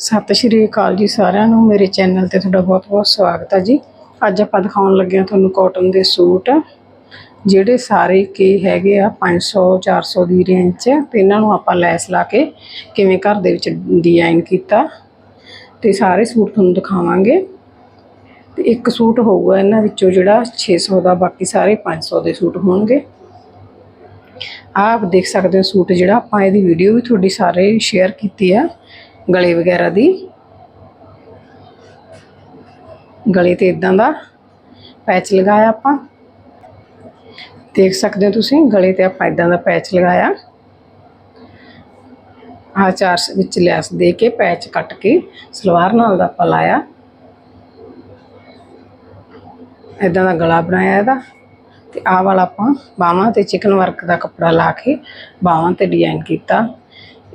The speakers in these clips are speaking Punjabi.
ਸਤਿ ਸ਼੍ਰੀ ਅਕਾਲ ਜੀ ਸਾਰਿਆਂ ਨੂੰ। ਮੇਰੇ ਚੈਨਲ ਤੇ ਤੁਹਾਡਾ ਬਹੁਤ-ਬਹੁਤ ਸਵਾਗਤ ਹੈ ਜੀ। ਅੱਜ ਆਪਾਂ ਦਿਖਾਉਣ ਲੱਗੇ ਹਾਂ ਤੁਹਾਨੂੰ ਕਾਟਨ ਦੇ ਸੂਟ। ਜਿਹੜੇ ਸਾਰੇ ਕੇ ਹੈਗੇ ਆ 500 400 ਦੀ ਰੇਂਜ 'ਚ। ਤੇ ਇਹਨਾਂ ਨੂੰ ਆਪਾਂ ਲੈਸ ਲਾ ਕੇ ਕਿਵੇਂ ਘਰ ਦੇ ਵਿੱਚ ਡਿਜ਼ਾਈਨ ਕੀਤਾ। ਤੇ ਸਾਰੇ ਸੂਟ ਤੁਹਾਨੂੰ ਦਿਖਾਵਾਂਗੇ। ਤੇ ਇੱਕ ਸੂਟ ਹੋਊਗਾ ਇਹਨਾਂ ਵਿੱਚੋਂ ਜਿਹੜਾ 600 ਦਾ, ਬਾਕੀ ਸਾਰੇ 500 ਦੇ ਸੂਟ ਹੋਣਗੇ। ਆਪ ਦੇਖ ਸਕਦੇ ਹੋ ਸੂਟ ਜਿਹੜਾ, ਆਪਾਂ ਇਹਦੀ ਵੀਡੀਓ ਵੀ ਤੁਹਾਡੀ ਸਾਰੇ ਸ਼ੇਅਰ ਕੀਤੀ ਆ। ਗਲੇ ਵਗੈਰਾ ਦੀ। ਗਲੇ ਤੇ ਇਦਾਂ ਦਾ ਪੈਚ ਲਗਾਇਆ ਆਪਾਂ। ਦੇਖ ਸਕਦੇ ਹੋ ਤੁਸੀਂ, ਗਲੇ ਤੇ ਆਪਾਂ ਇਦਾਂ ਦਾ ਪੈਚ ਲਗਾਇਆ। ਆ ਚਾਰ ਵਿੱਚ ਲੈਸ ਦੇ ਕੇ ਪੈਚ ਕੱਟ ਕੇ ਸਲਵਾਰ ਨਾਲ ਦਾ ਆਪਾਂ ਲਾਇਆ। ਇਦਾਂ ਦਾ ਗਲਾ ਬਣਾਇਆ ਇਹਦਾ। ਤੇ ਆਹ ਵਾਲਾ ਆਪਾਂ ਬਾਹਾਂ ਤੇ ਚਿਕਨ ਵਰਕ ਦਾ ਕੱਪੜਾ ਲਾ ਕੇ ਬਾਹਾਂ ਤੇ ਡਿਜ਼ਾਈਨ ਕੀਤਾ।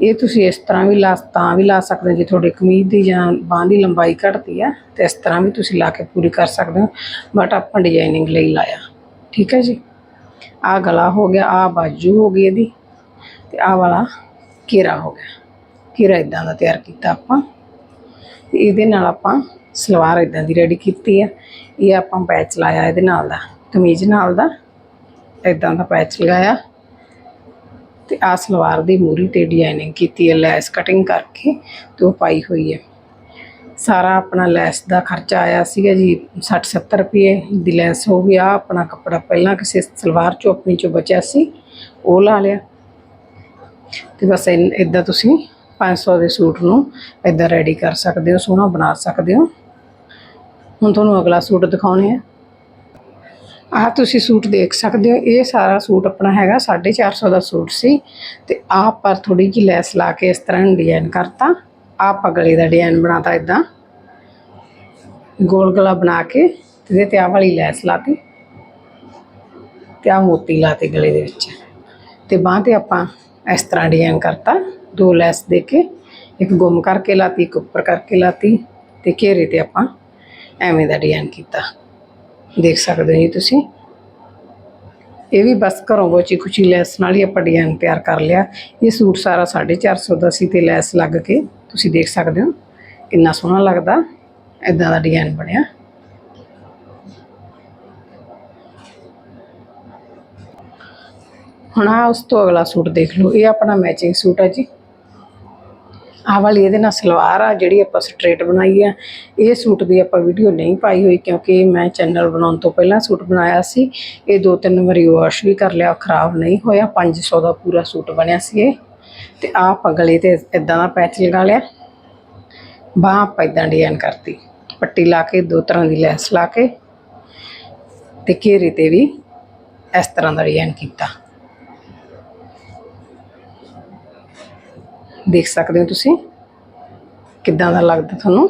ਇਹ ਤੁਸੀਂ ਇਸ ਤਰ੍ਹਾਂ ਵੀ ਲਾ, ਤਾਂ ਵੀ ਲਾ ਸਕਦੇ ਹੋ ਜੇ ਤੁਹਾਡੇ ਕਮੀਜ਼ ਦੀ ਜਾਂ ਬਾਹਾਂ ਦੀ ਲੰਬਾਈ ਘਟਦੀ ਆ, ਤੇ ਇਸ ਤਰ੍ਹਾਂ ਵੀ ਤੁਸੀਂ ਲਾ ਕੇ ਪੂਰੀ ਕਰ ਸਕਦੇ ਹੋ ਬਟ ਆਪਾਂ ਡਿਜ਼ਾਈਨਿੰਗ ਲਈ ਲਾਇਆ। ਠੀਕ ਹੈ ਜੀ? ਆਹ ਗਲਾ ਹੋ ਗਿਆ, ਆਹ ਬਾਜੂ ਹੋ ਗਈ ਇਹਦੀ, ਤੇ ਆਹ ਵਾਲਾ ਘੇਰਾ ਹੋ ਗਿਆ। ਘੇਰਾ ਇਦਾਂ ਦਾ ਤਿਆਰ ਕੀਤਾ ਆਪਾਂ। ਇਹਦੇ ਨਾਲ ਆਪਾਂ ਸਲਵਾਰ ਇਦਾਂ ਦੀ ਰੈਡੀ ਕੀਤੀ ਆ। ਇਹ ਆਪਾਂ ਪੈਚ ਲਾਇਆ ਇਹਦੇ ਨਾਲ ਦਾ, ਕਮੀਜ਼ ਨਾਲ ਦਾ ਇਦਾਂ ਦਾ ਪੈਚ ਲਗਾਇਆ। ਤੇ ਆ ਸਲਵਾਰ ਦੀ ਮੂਰੀ ਤੇ ਡਿਜ਼ਾਈਨਿੰਗ ਕੀਤੀ ਹੈ, ਲੈਸ ਕਟਿੰਗ ਕਰਕੇ ਤੇ ਉਹ ਪਾਈ ਹੋਈ ਹੈ। ਸਾਰਾ ਆਪਣਾ ਲੈਸ ਦਾ ਖਰਚਾ ਆਇਆ ਸੀਗਾ ਜੀ 60 70 ਰੁਪਏ ਦੀ ਲੈਸ ਹੋ ਗਈ। ਆ ਆਪਣਾ ਕੱਪੜਾ ਪਹਿਲਾਂ ਕਿਸੇ ਸਲਵਾਰ ਚੋਂ ਆਪਣੀ ਚੋਂ ਬਚਿਆ ਸੀ, ਉਹ ਲਾ ਲਿਆ। ਤੇ ਬਸ ਇਦਾਂ ਤੁਸੀਂ 500 ਦੇ ਸੂਟ ਨੂੰ ਇਦਾਂ ਰੈਡੀ ਕਰ ਸਕਦੇ ਹੋ, ਸੋਹਣਾ ਬਣਾ ਸਕਦੇ ਹੋ। ਹੁਣ ਤੁਹਾਨੂੰ ਅਗਲਾ ਸੂਟ ਦਿਖਾਉਣੇ ਆ। ਆਹ ਤੁਸੀਂ ਸੂਟ ਦੇਖ ਸਕਦੇ ਹੋ, ਇਹ ਸਾਰਾ ਸੂਟ ਆਪਣਾ ਹੈਗਾ 450 ਦਾ ਸੂਟ ਸੀ ਤੇ ਆਹ ਪਰ ਥੋੜੀ ਜਿਹੀ ਲੈਸ ਲਾ ਕੇ ਇਸ ਤਰ੍ਹਾਂ ਡਿਜ਼ਾਈਨ ਕਰਤਾ। ਆਹ ਪਗਲੇ ਦਾ ਡਿਜ਼ਾਈਨ ਬਣਾਤਾ ਇਦਾਂ ਗੋਲ ਗਲਾ ਬਣਾ ਕੇ ਤੇ ਇਹਦੇ ਤੇ ਆਹ ਵਾਲੀ ਲੈਸ ਲਾਤੀ ਤੇ ਆਹ ਮੋਤੀ ਲਾਤੇ ਗਲੇ ਦੇ ਵਿੱਚ। ਤੇ ਬਾਂਹ ਤੇ ਆਪਾਂ ਇਸ ਤਰ੍ਹਾਂ ਡਿਜ਼ਾਈਨ ਕਰਤਾ। ਦੋ ਲੈਸ ਦੇ ਕੇ ਇੱਕ ਗੁੰਮ ਕਰਕੇ ਲਾਤੀ, ਇੱਕ ਉੱਪਰ ਕਰਕੇ ਲਾਤੀ ਤੇ ਘੇਰੇ ਤੇ ਆਪਾਂ ਐਵੇਂ ਦਾ ਡਿਜ਼ਾਈਨ ਕੀਤਾ। ਦੇਖ ਸਕਦੇ ਹੋ ਜੀ ਤੁਸੀਂ। ਇਹ ਵੀ ਬਸ ਘਰੋਂ ਬੋਚੀ ਖੁਸ਼ੀ ਲੈਸ ਨਾਲ ਹੀ ਆਪਾਂ ਡਿਜ਼ਾਈਨ ਤਿਆਰ ਕਰ ਲਿਆ। ਇਹ ਸੂਟ ਸਾਰਾ 450 ਦਾ ਸੀ ਤੇ ਲੈਸ ਲੱਗ ਕੇ ਤੁਸੀਂ ਦੇਖ ਸਕਦੇ ਹੋ, ਕਿੰਨਾ ਸੋਹਣਾ ਲੱਗਦਾ ਇਦਾਂ ਦਾ ਡਿਜ਼ਾਈਨ ਬਣਿਆ। ਹੁਣ ਆ ਉਸ ਤੋਂ ਅਗਲਾ ਸੂਟ ਦੇਖ ਲਓ, ਇਹ ਆਪਣਾ ਮੈਚਿੰਗ ਸੂਟ ਹੈ ਜੀ। ਆਹ ਵਾਲੀ ਇਹਦੇ ਨਾਲ ਸਲਵਾਰ ਆ, ਜਿਹੜੀ ਆਪਾਂ ਸਟ੍ਰੇਟ ਬਣਾਈ ਆ। ਇਹ ਸੂਟ ਦੀ ਆਪਾਂ ਵੀਡੀਓ ਨਹੀਂ ਪਾਈ ਹੋਈ ਕਿਉਂਕਿ ਮੈਂ ਚੈਨਲ ਬਣਾਉਣ ਤੋਂ ਪਹਿਲਾਂ ਸੂਟ ਬਣਾਇਆ ਸੀ। ਇਹ ਦੋ ਤਿੰਨ ਵਾਰੀ ਵਾਸ਼ ਵੀ ਕਰ ਲਿਆ, ਖਰਾਬ ਨਹੀਂ ਹੋਇਆ। 500 ਦਾ ਪੂਰਾ ਸੂਟ ਬਣਿਆ ਸੀ ਇਹ। ਤੇ ਆਹ ਆਪਾਂ ਗਲੇ ਤੇ ਇਦਾਂ ਦਾ ਪੈਚ ਲਗਾ ਲਿਆ। ਬਾਹ ਆਪਾਂ ਇਦਾਂ ਡਿਜ਼ਾਈਨ ਕਰਤੀ। ਪੱਟੀ ਲਾ ਕੇ, ਦੋ ਤਰ੍ਹਾਂ ਦੀ ਲੈਸ ਲਾ ਕੇ। ਤੇ ਘੇਰੇ ਤੇ ਵੀ ਇਸ ਤਰ੍ਹਾਂ ਦਾ ਡਿਜ਼ਾਈਨ ਕੀਤਾ। ਦੇਖ ਸਕਦੇ ਹੋ ਤੁਸੀਂ। ਕਿੱਦਾਂ ਦਾ ਲੱਗਦਾ ਤੁਹਾਨੂੰ।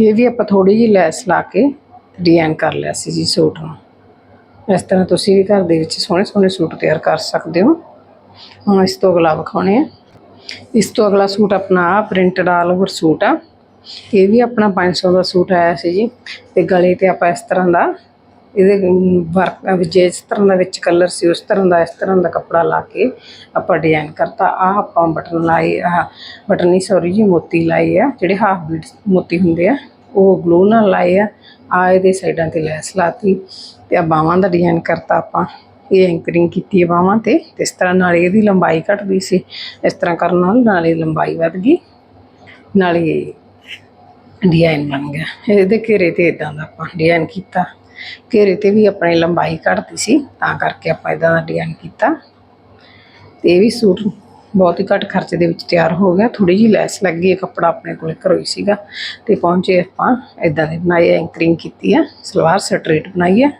ਇਹ ਵੀ ਆਪਾਂ ਥੋੜੀ ਜਿਹੀ ਲੈਸ ਲਾ ਕੇ ਡਿਜ਼ਾਈਨ ਕਰ ਲਿਆ ਸੀ ਜੀ ਸੂਟ ਨੂੰ। ਇਸ ਤਰ੍ਹਾਂ ਤੁਸੀਂ ਵੀ ਘਰ ਦੇ ਵਿੱਚ ਸੋਹਣੇ ਸੋਹਣੇ ਸੂਟ ਤਿਆਰ ਕਰ ਸਕਦੇ ਹੋ। ਹੁਣ ਇਸ ਤੋਂ ਅਗਲਾ ਵਿਖਾਉਣੇ ਆ। ਇਸ ਤੋਂ ਅਗਲਾ ਸੂਟ ਆਪਣਾ ਆ ਪ੍ਰਿੰਟਡ ਆਲ ਓਵਰ ਸੂਟ ਆ। ਇਹ ਵੀ ਆਪਣਾ 500 ਦਾ ਸੂਟ ਆਇਆ ਸੀ ਜੀ। ਤੇ ਗਲੇ ਤੇ ਆਪਾਂ ਇਸ ਤਰ੍ਹਾਂ ਦਾ ਇਹਦੇ ਵਰਕ ਵਿੱਚ, ਜਿਸ ਤਰ੍ਹਾਂ ਦਾ ਵਿੱਚ ਕਲਰ ਸੀ, ਉਸ ਤਰ੍ਹਾਂ ਦਾ, ਇਸ ਤਰ੍ਹਾਂ ਦਾ ਕੱਪੜਾ ਲਾ ਕੇ ਆਪਾਂ ਡਿਜ਼ਾਈਨ ਕਰਤਾ। ਆਹ ਆਪਾਂ ਬਟਨ ਲਾਏ, ਆਹ ਬਟਨ ਨਹੀਂ ਸੌਰੀ ਜੀ, ਮੋਤੀ ਲਾਏ ਆ, ਜਿਹੜੇ ਹਾਫ ਬੀਡ ਮੋਤੀ ਹੁੰਦੇ ਆ, ਉਹ ਗਲੂ ਨਾਲ ਲਾਏ ਆ। ਆ ਇਹਦੇ ਸਾਈਡਾਂ ਤੇ ਲੈਸ ਲਾਤੀ ਤੇ ਆ ਬਾਹਾਂ ਦਾ ਡਿਜ਼ਾਈਨ ਕਰਤਾ ਆਪਾਂ। ਇਹ ਐਂਕਰਿੰਗ ਕੀਤੀ ਹੈ ਬਾਹਾਂ ਤੇ ਤੇ ਇਸ ਤਰ੍ਹਾਂ ਨਾਲ ਇਹਦੀ ਲੰਬਾਈ ਘਟਦੀ ਸੀ। ਇਸ ਤਰ੍ਹਾਂ ਕਰਨ ਨਾਲ ਨਾਲੇ ਲੰਬਾਈ ਵੱਧ ਗਈ, ਨਾਲੇ ਡਿਜ਼ਾਈਨ ਬਣ ਗਿਆ। ਇਹਦੇ ਘੇਰੇ ਤੇ ਇਦਾਂ ਦਾ ਆਪਾਂ ਡਿਜ਼ਾਈਨ ਕੀਤਾ। ਘੇਰੇ ਤੇ ਵੀ ਆਪਣੀ ਲੰਬਾਈ ਘਟਦੀ ਸੀ, ਤਾਂ ਕਰਕੇ ਆਪਾਂ ਇਦਾਂ ਦਾ ਡਿਜ਼ਾਈਨ ਕੀਤਾ। ਤੇ ਇਹ ਵੀ ਸੂਟ ਬਹੁਤ ਹੀ ਘੱਟ ਖਰਚੇ ਦੇ ਵਿੱਚ ਤਿਆਰ ਹੋ ਗਿਆ। ਥੋੜੀ ਜਿਹੀ ਲੈਸ ਲੱਗੀ ਹੈ ਕੱਪੜਾ ਆਪਣੇ ਕੋਲੇ ਘਰੋਂ ਹੀ ਸੀਗਾ। ਤੇ ਪਹੁੰਚੇ ਆਪਾਂ ਇਦਾਂ ਦੇ ਬਣਾਏ ਐਂਕਰਿੰਗ ਕੀਤੀ ਆ, ਸਲਵਾਰ ਸਟ੍ਰੇਟ ਬਣਾਈ ਹੈ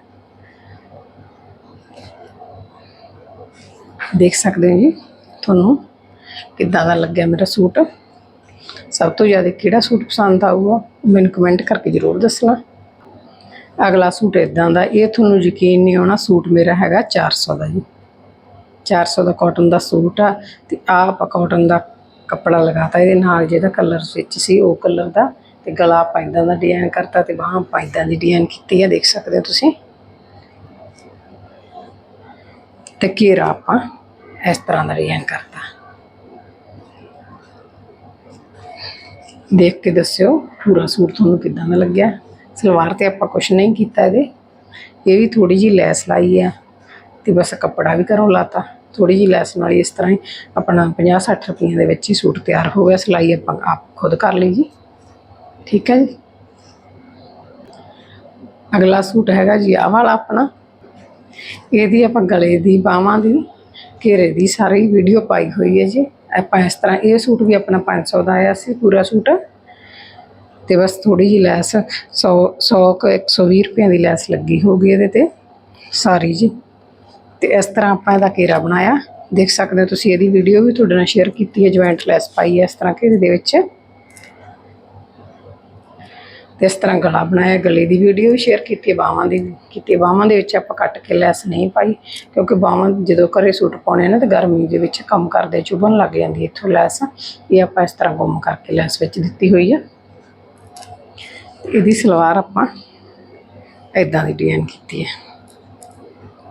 ਦੇਖ ਸਕਦੇ ਹੋ ਜੀ ਤੁਹਾਨੂੰ ਕਿੱਦਾਂ ਦਾ ਲੱਗਿਆ ਮੇਰਾ ਸੂਟ। ਸਭ ਤੋਂ ਜ਼ਿਆਦਾ ਕਿਹੜਾ ਸੂਟ ਪਸੰਦ ਆਊਗਾ, ਮੈਨੂੰ ਕਮੈਂਟ ਕਰਕੇ ਜ਼ਰੂਰ ਦੱਸਣਾ। ਅਗਲਾ ਸੂਟ ਇਦਾਂ ਦਾ, ਇਹ ਤੁਹਾਨੂੰ ਯਕੀਨ ਨਹੀਂ ਆਉਣਾ, ਸੂਟ ਮੇਰਾ ਹੈਗਾ 400 ਦਾ ਜੀ। 400 ਦਾ ਕਾਟਨ ਦਾ ਸੂਟ ਆ ਤੇ ਆਹ ਆਪਾਂ ਕਾਟਨ ਦਾ ਕੱਪੜਾ ਲਗਾਤਾ, ਇਹਦੇ ਨਾਲ ਜਿਹਦਾ ਕਲਰ ਵਿੱਚ ਸੀ ਉਹ ਕਲਰ ਦਾ ਤੇ ਗਲਾ ਪਾਇਦਾਂ ਦਾ ਡਿਜ਼ਾਈਨ ਕਰਤਾ ਤੇ ਬਾਹਾਂ ਪਾਇਦਾਂ ਦੀ ਡਿਜ਼ਾਈਨ ਕੀਤੀ ਆ, ਦੇਖ ਸਕਦੇ ਹੋ ਤੁਸੀਂ। ਤੇ ਘੇਰਾ ਆਪਾਂ ਇਸ ਤਰ੍ਹਾਂ ਦਾ ਡਿਜ਼ਾਈਨ ਕਰਤਾ। ਦੇਖ ਕੇ ਦੱਸਿਓ ਪੂਰਾ ਸੂਟ ਤੁਹਾਨੂੰ ਕਿੱਦਾਂ ਦਾ ਲੱਗਿਆ। ਸਲਵਾਰ ਤੇ ਆਪਾਂ ਕੁਝ ਨਹੀਂ ਕੀਤਾ ਇਹਦੇ। ਇਹ ਵੀ ਥੋੜੀ ਜੀ ਲੈਸ ਲਾਈ ਆ ਤੇ ਬਸ ਕੱਪੜਾ ਵੀ ਘਰੋਂ ਲਾਤਾ। ਥੋੜੀ ਜੀ ਲੈਸ ਨਾਲ ਇਸ ਤਰ੍ਹਾਂ ਹੀ ਆਪਣਾ 50 60 ਰੁਪਈਆਂ ਦੇ ਵਿੱਚ ਹੀ ਸੂਟ ਤਿਆਰ ਹੋ ਗਿਆ। ਸਿਲਾਈ ਆਪਾਂ ਆਪ ਖੁਦ ਕਰ ਲਈ ਜੀ। ਠੀਕ ਹੈ ਜੀ। ਅਗਲਾ ਸੂਟ ਹੈਗਾ ਜੀ ਆਹ ਵਾਲਾ ਆਪਣਾ। ਇਹਦੀ ਆਪਾਂ ਗਲੇ ਦੀ, ਬਾਹਾਂ ਦੀ, ਘੇਰੇ ਦੀ ਸਾਰੀ ਵੀਡੀਓ ਪਾਈ ਹੋਈ ਹੈ ਜੀ। ਆਪਾਂ ਇਸ ਤਰ੍ਹਾਂ ਇਹ ਸੂਟ ਵੀ ਆਪਣਾ 500 ਦਾ ਆਇਆ ਸੀ, ਪੂਰਾ ਸੂਟ। ਤੇ ਬਸ ਥੋੜੀ ਜਿਹੀ ਲੈਸ 100 100 ਕੁ 120 ਰੁਪਏ ਦੀ ਲੈਸ ਲੱਗੀ ਹੋਊਗੀ ਇਹਦੇ ਤੇ, ਸਾਰੀ ਜੀ। ਤੇ ਇਸ ਤਰ੍ਹਾਂ ਆਪਾਂ ਇਹਦਾ ਘੇਰਾ ਬਣਾਇਆ। ਦੇਖ ਸਕਦੇ ਹੋ ਤੁਸੀਂ ਇਹਦੀ ਵੀਡੀਓ ਵੀ ਤੁਹਾਡੇ ਨਾਲ ਸ਼ੇਅਰ ਕੀਤੀ ਹੈ ਜੁਆਇੰਟ ਲੈਸ ਪਾਈ ਹੈ ਇਸ ਤਰ੍ਹਾਂ ਘੇਰੇ ਦੇ ਵਿੱਚ। ਤੇ ਇਸ ਤਰ੍ਹਾਂ ਗਲਾ ਬਣਾਇਆ, ਗਲੇ ਦੀ ਵੀਡੀਓ ਵੀ ਸ਼ੇਅਰ ਕੀਤੀ ਹੈ, ਬਾਹਾਂ ਦੀ ਕੀਤੀ ਹੈ। ਬਾਹਾਂ ਦੇ ਵਿੱਚ ਆਪਾਂ ਕੱਟ ਕੇ ਲੈਸ ਨਹੀਂ ਪਾਈ, ਕਿਉਂਕਿ ਬਾਹਾਂ ਜਦੋਂ ਘਰੇ ਸੂਟ ਪਾਉਣੇ ਆ ਨਾ, ਤੇ ਗਰਮੀ ਦੇ ਵਿੱਚ ਕੰਮ ਕਰਦੇ ਚੁਭਣ ਲੱਗ ਜਾਂਦੀ ਇੱਥੋਂ ਲੈਸ। ਇਹ ਆਪਾਂ ਇਸ ਤਰ੍ਹਾਂ ਗੁੰਮ ਕਰਕੇ ਲੈਸ ਵਿੱਚ ਦਿੱਤੀ ਹੋਈ ਆ। ਇਹਦੀ ਸਲਵਾਰ ਆਪਾਂ ਇਦਾਂ ਦੀ ਡਿਜ਼ਾਈਨ ਕੀਤੀ ਹੈ।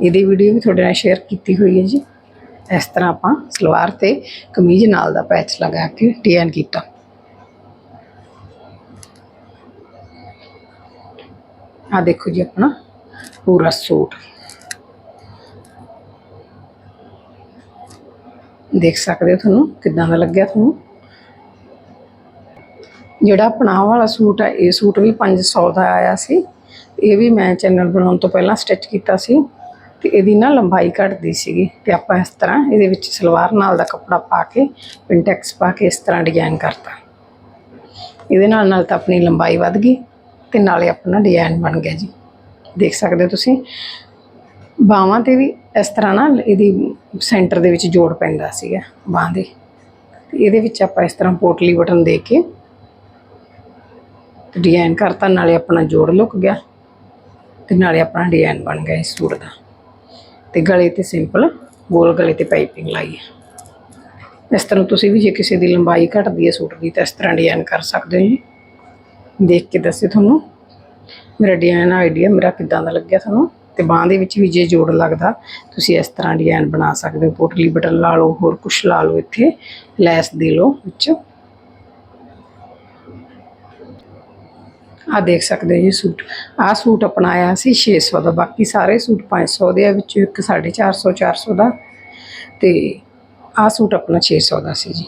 ਇਹਦੀ ਵੀਡੀਓ ਵੀ ਤੁਹਾਡੇ ਨਾਲ ਸ਼ੇਅਰ ਕੀਤੀ ਹੋਈ ਹੈ ਜੀ। ਇਸ ਤਰ੍ਹਾਂ ਆਪਾਂ ਸਲਵਾਰ ਤੇ ਕਮੀਜ਼ ਨਾਲ ਦਾ ਪੈਚ ਲਗਾ ਕੇ ਡਿਜ਼ਾਈਨ ਕੀਤਾ। ਆ ਦੇਖੋ ਜੀ ਆਪਣਾ ਪੂਰਾ ਸੂਟ। ਦੇਖ ਸਕਦੇ ਹੋ ਤੁਹਾਨੂੰ ਕਿੱਦਾਂ ਦਾ ਲੱਗਿਆ ਤੁਹਾਨੂੰ? ਜਿਹੜਾ ਪਨਾਹ ਵਾਲਾ ਸੂਟ ਹੈ ਇਹ ਸੂਟ ਵੀ 500 ਦਾ ਆਇਆ ਸੀ। ਇਹ ਵੀ ਮੈਂ ਚੈਨਲ ਬਣਾਉਣ ਤੋਂ ਪਹਿਲਾਂ ਸਟਿਚ ਕੀਤਾ ਸੀ ਤੇ ਇਹਦੀ ਨਾ ਲੰਬਾਈ ਘਟਦੀ ਸੀਗੀ ਤੇ ਆਪਾਂ ਇਸ ਤਰ੍ਹਾਂ ਇਹਦੇ ਵਿੱਚ ਸਲਵਾਰ ਨਾਲ ਦਾ ਕੱਪੜਾ ਪਾ ਕੇ ਪਿੰਟੈਕਸ ਪਾ ਕੇ ਇਸ ਤਰ੍ਹਾਂ ਡਿਜ਼ਾਈਨ ਕਰਤਾ। ਇਹਦੇ ਨਾਲ ਨਾਲ ਤਾਂ ਆਪਣੀ ਲੰਬਾਈ ਵੱਧ ਗਈ ਤੇ ਨਾਲੇ ਆਪਣਾ ਡਿਜ਼ਾਈਨ ਬਣ ਗਿਆ ਜੀ। ਦੇਖ ਸਕਦੇ ਹੋ ਤੁਸੀਂ, ਬਾਹਾਂ ਤੇ ਵੀ ਇਸ ਤਰ੍ਹਾਂ ਨਾ ਇਹਦੀ ਸੈਂਟਰ ਦੇ ਵਿੱਚ ਜੋੜ ਪੈਂਦਾ ਸੀਗਾ, ਬਾਹਾਂ ਦੇ। ਤੇ ਇਹਦੇ ਵਿੱਚ ਆਪਾਂ ਇਸ ਤਰ੍ਹਾਂ ਪੋਟਲੀ ਬਟਨ ਦੇ ਕੇ ਤੇ ਡਿਜ਼ਾਈਨ ਕਰਤਾ, ਨਾਲੇ ਆਪਣਾ ਜੋੜ ਲੁੱਕ ਗਿਆ ਤੇ ਨਾਲੇ ਆਪਣਾ ਡਿਜ਼ਾਈਨ ਬਣ ਗਿਆ ਇਸ ਸੂਟ ਦਾ। ਤੇ ਗਲੇ ਤੇ ਸਿੰਪਲ ਗੋਲ ਗਲੇ ਤੇ ਪਾਈਪਿੰਗ ਲਾਈ ਹੈ। ਇਸ ਤਰ੍ਹਾਂ ਤੁਸੀਂ ਵੀ ਜੇ ਕਿਸੇ ਦੀ ਲੰਬਾਈ ਘਟਦੀ ਹੈ ਸੂਟ ਦੀ ਤਾਂ ਇਸ ਤਰ੍ਹਾਂ ਡਿਜ਼ਾਈਨ ਕਰ ਸਕਦੇ ਹੋ ਜੀ। ਦੇਖ ਕੇ ਦੱਸਿਓ ਤੁਹਾਨੂੰ ਮੇਰਾ ਡਿਜ਼ਾਈਨ ਆਈਡੀਆ ਮੇਰਾ ਕਿੱਦਾਂ ਦਾ ਲੱਗਿਆ ਤੁਹਾਨੂੰ ਤੇ ਬਾਹਾਂ ਦੇ ਵਿੱਚ ਵੀ ਜੇ ਜੋੜ ਲੱਗਦਾ, ਤੁਸੀਂ ਇਸ ਤਰ੍ਹਾਂ ਡਿਜ਼ਾਈਨ ਬਣਾ ਸਕਦੇ ਹੋ। ਪੋਟਲੀ ਬਟਨ ਲਾ ਲਓ, ਹੋਰ ਕੁਛ ਲਾ ਲਓ ਇੱਥੇ, ਲੈਸ ਦੇ ਲਓ ਵਿੱਚ। ਆ ਦੇਖ ਸਕਦੇ ਹੋ ਜੀ ਸੂਟ। ਆ ਸੂਟ ਅਪਣਾਇਆ ਸੀ 600 ਦਾ, ਬਾਕੀ ਸਾਰੇ ਸੂਟ 500 ਦੇ ਆ, ਵਿੱਚੋਂ ਇੱਕ 450 400 ਦਾ। ਤੇ ਆ ਸੂਟ ਆਪਣਾ 600 ਦਾ ਸੀ ਜੀ।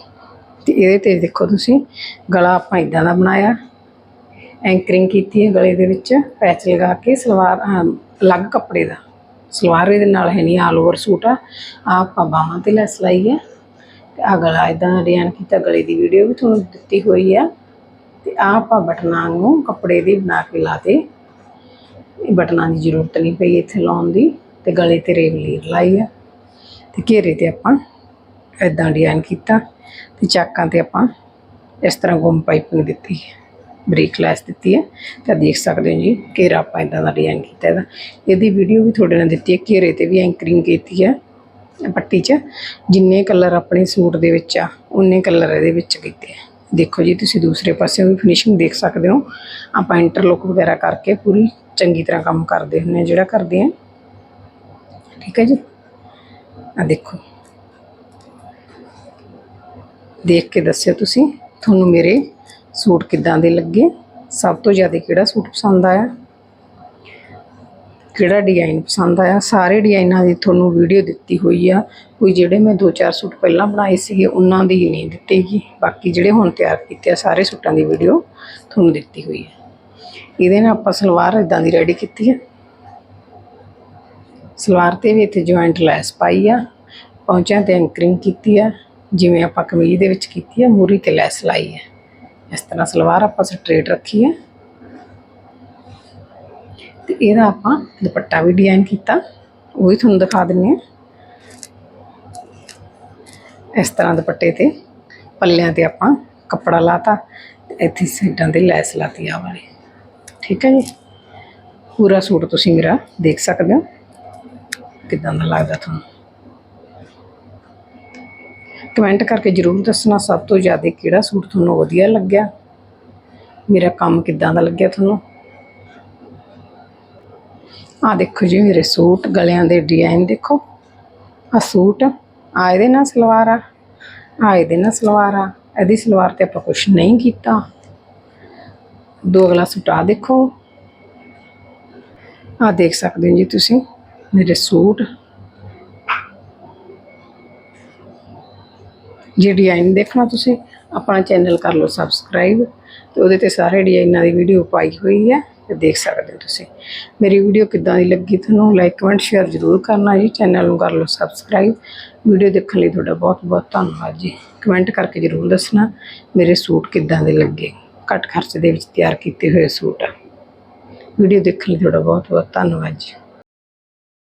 ਤੇ ਇਹਦੇ ਤੇ ਦੇਖੋ ਤੁਸੀਂ, ਗਲਾ ਆਪਾਂ ਇਦਾਂ ਦਾ ਬਣਾਇਆ। ਐਂਕਰਿੰਗ ਕੀਤੀ ਹੈ ਗਲੇ ਦੇ ਵਿੱਚ, ਪੈਚ ਲਗਾ ਕੇ ਸਲਵਾਰ ਅਲੱਗ ਕੱਪੜੇ ਦਾ। ਸਲਵਾਰ ਇਹਦੇ ਨਾਲ ਹੈ ਨਹੀਂ ਆਲ ਓਵਰ ਸੂਟ ਆ। ਆਹ ਆਪਾਂ ਬਾਹਾਂ ਤੇ ਲੈਸ ਲਾਈ ਹੈ। ਤੇ ਆ ਗਲਾ ਇਦਾਂ ਡਿਜ਼ਾਈਨ ਕੀਤਾ, ਗਲੇ ਦੀ ਵੀਡੀਓ ਵੀ ਤੁਹਾਨੂੰ ਦਿੱਤੀ ਹੋਈ ਆ। ਤੇ ਆਹ ਆਪਾਂ ਬਟਨਾਂ ਨੂੰ ਕੱਪੜੇ ਦੀ ਬਣਾ ਕੇ ਲਾਤੇ ਇਹ ਬਟਨਾਂ ਦੀ ਜ਼ਰੂਰਤ ਨਹੀਂ ਪਈ ਇੱਥੇ ਲਾਉਣ ਦੀ ਤੇ ਗਲੇ ਤੇ ਰੇਵ ਲੀਰ ਲਾਈ ਆ ਤੇ ਘੇਰੇ ਤੇ ਆਪਾਂ ਇਦਾਂ ਡਿਜ਼ਾਈਨ ਕੀਤਾ ਤੇ ਚਾਕਾਂ ਤੇ ਆਪਾਂ ਇਸ ਤਰ੍ਹਾਂ ਗੁੰਮ ਪਾਈਪਿੰਗ ਦਿੱਤੀ ਹੈ, ਬਰੀਕ ਲੈਸ ਦਿੱਤੀ ਹੈ ਤਾਂ ਦੇਖ ਸਕਦੇ ਹੋ ਜੀ, ਘੇਰਾ ਆਪਾਂ ਇਦਾਂ ਦਾ ਡਿਜ਼ਾਈਨ ਕੀਤਾ ਇਹਦਾ। ਇਹਦੀ ਵੀਡੀਓ ਵੀ ਤੁਹਾਡੇ ਨਾਲ ਦਿੱਤੀ ਹੈ, ਘੇਰੇ ਤੇ ਵੀ ਐਂਕਰਿੰਗ ਕੀਤੀ ਹੈ ਪੱਟੀ 'ਚ। ਜਿੰਨੇ ਕਲਰ ਆਪਣੇ ਸੂਟ ਦੇ ਵਿੱਚ ਆ ਉਨੇ ਕਲਰ ਇਹਦੇ ਵਿੱਚ ਕੀਤੇ ਆ। ਦੇਖੋ ਜੀ, ਤੁਸੀਂ ਦੂਸਰੇ ਪਾਸੇ ਵੀ ਫਿਨਿਸ਼ਿੰਗ ਦੇਖ ਸਕਦੇ ਹੋ। ਆਪਾਂ ਇੰਟਰਲੋਕ ਵਗੈਰਾ ਕਰਕੇ ਪੂਰੀ ਚੰਗੀ ਤਰ੍ਹਾਂ ਕੰਮ ਕਰਦੇ ਹੁੰਦੇ ਹਾਂ, ਜਿਹੜਾ ਕਰਦੇ ਆ ਠੀਕ ਹੈ ਜੀ? ਆ ਦੇਖੋ। ਦੇਖ ਕੇ ਦੱਸਿਓ ਤੁਸੀਂ, ਤੁਹਾਨੂੰ ਮੇਰੇ ਸੂਟ ਕਿੱਦਾਂ ਦੇ ਲੱਗੇ? ਸਭ ਤੋਂ ਜ਼ਿਆਦਾ ਕਿਹੜਾ ਸੂਟ ਪਸੰਦ ਆਇਆ? ਕਿਹੜਾ ਡਿਜ਼ਾਈਨ ਪਸੰਦ ਆਇਆ? ਸਾਰੇ ਡਿਜ਼ਾਈਨਾਂ ਦੀ ਤੁਹਾਨੂੰ ਵੀਡੀਓ ਦਿੱਤੀ ਹੋਈ ਆ। ਕੋਈ ਜਿਹੜੇ ਮੈਂ 2-4 ਸੂਟ ਪਹਿਲਾਂ ਬਣਾਏ ਸੀਗੇ, ਉਹਨਾਂ ਦੀ ਨਹੀਂ ਦਿੱਤੀਗੀ ਬਾਕੀ ਜਿਹੜੇ ਹੁਣ ਤਿਆਰ ਕੀਤੇ ਆ, ਸਾਰੇ ਸੂਟਾਂ ਦੀ ਵੀਡੀਓ ਤੁਹਾਨੂੰ ਦਿੱਤੀ ਹੋਈ ਹੈ ਇਹਦੇ ਨਾਲ ਆਪਾਂ ਸਲਵਾਰ ਇਦਾਂ ਦੀ ਰੈਡੀ ਕੀਤੀ ਹੈ ਸਲਵਾਰ ਤੇ ਵੀ ਇੱਥੇ ਜੁਆਇੰਟ ਲੈਸ ਪਾਈ ਆ। ਪੌਂਚਿਆਂ ਤੇ ਐਂਕਰਿੰਗ ਕੀਤੀ ਆ। ਜਿਵੇਂ ਆਪਾਂ ਕਮੀਜ਼ ਦੇ ਵਿੱਚ ਕੀਤੀ ਆ, ਮੂਰੀ ਤੇ ਲੈਸ ਲਾਈ ਹੈ ਇਸ ਤਰ੍ਹਾਂ ਸਲਵਾਰ ਆਪਾਂ ਸਟ੍ਰੇਟ ਰੱਖੀ ਹੈ ਤੇ ਇਹਦਾ ਆਪਾਂ ਦੁਪੱਟਾ ਵੀ ਡਿਜ਼ਾਈਨ ਕੀਤਾ, ਉਹ ਵੀ ਤੁਹਾਨੂੰ ਦਿਖਾ ਦਿੰਨੇ ਆ। ਇਸ ਤਰ੍ਹਾਂ ਦੁਪੱਟੇ ਤੇ ਪੱਲਿਆਂ ਤੇ ਆਪਾਂ ਕੱਪੜਾ ਲਾਤਾ ਤੇ ਇੱਥੇ ਸਾਈਡਾਂ ਤੇ ਲੈਸ ਲਾਤੀ ਆ ਵਾਲੀ। ਠੀਕ ਹੈ ਜੀ? ਪੂਰਾ ਸੂਟ ਤੁਸੀਂ ਮੇਰਾ ਦੇਖ ਸਕਦੇ ਹੋ। ਕਿਦਾਂ ਦਾ ਲੱਗਦਾ ਤੁਹਾਨੂੰ? ਕਮੈਂਟ ਕਰਕੇ ਜਰੂਰ ਦੱਸਣਾ ਸਭ ਤੋਂ ਜ਼ਿਆਦਾ ਕਿਹੜਾ ਸੂਟ ਤੁਹਾਨੂੰ ਵਧੀਆ ਲੱਗਿਆ। ਮੇਰਾ ਕੰਮ ਕਿਦਾਂ ਦਾ ਲੱਗਿਆ ਤੁਹਾਨੂੰ? ਆ ਦੇਖੋ ਜੀ ਮੇਰੇ ਸੂਟ ਗਲਿਆਂ ਦੇ ਡਿਜ਼ਾਈਨ ਦੇਖੋ। ਆ ਸੂਟ ਆ ਇਹਦੇ ਨਾਲ ਸਲਵਾਰ ਆ ਆ ਇਹਦੇ ਨਾਲ ਸਲਵਾਰ ਆ, ਇਹਦੀ ਸਲਵਾਰ ਤੇ ਆਪਾਂ ਕੁਝ ਨਹੀਂ ਕੀਤਾ। ਦੋ ਅਗਲਾ ਸੂਟ ਆ ਦੇਖੋ। ਆ ਦੇਖ ਸਕਦੇ ਹੋ ਜੀ ਤੁਸੀਂ ਮੇਰੇ ਸੂਟ। ਜੇ ਡਿਜ਼ਾਈਨ ਦੇਖਣਾ ਤੁਸੀਂ, ਆਪਣਾ ਚੈਨਲ ਕਰ ਲਓ ਸਬਸਕ੍ਰਾਈਬ ਤੇ ਉਹਦੇ ਤੇ ਸਾਰੇ ਡਿਜ਼ਾਈਨਾਂ ਦੀ ਵੀਡੀਓ ਪਾਈ ਹੋਈ ਹੈ। ਤੇ ਦੇਖ ਸਕਦੇ ਹੋ ਤੁਸੀਂ। ਮੇਰੀ ਵੀਡੀਓ ਕਿੱਦਾਂ ਦੀ ਲੱਗੀ ਤੁਹਾਨੂੰ ਲਾਈਕ ਕਮੈਂਟ ਸ਼ੇਅਰ ਜ਼ਰੂਰ ਕਰਨਾ ਜੀ। ਚੈਨਲ ਨੂੰ ਕਰ ਲਓ ਸਬਸਕ੍ਰਾਈਬ ਵੀਡੀਓ ਦੇਖਣ ਲਈ ਤੁਹਾਡਾ ਬਹੁਤ ਬਹੁਤ ਧੰਨਵਾਦ ਜੀ। ਕਮੈਂਟ ਕਰਕੇ ਜ਼ਰੂਰ ਦੱਸਣਾ ਮੇਰੇ ਸੂਟ ਕਿੱਦਾਂ ਦੇ ਲੱਗੇ। ਘੱਟ ਖਰਚ ਦੇ ਵਿੱਚ ਤਿਆਰ ਕੀਤੇ ਹੋਏ ਸੂਟ ਆ। ਵੀਡੀਓ ਦੇਖਣ ਲਈ ਤੁਹਾਡਾ ਬਹੁਤ ਬਹੁਤ ਧੰਨਵਾਦ ਜੀ।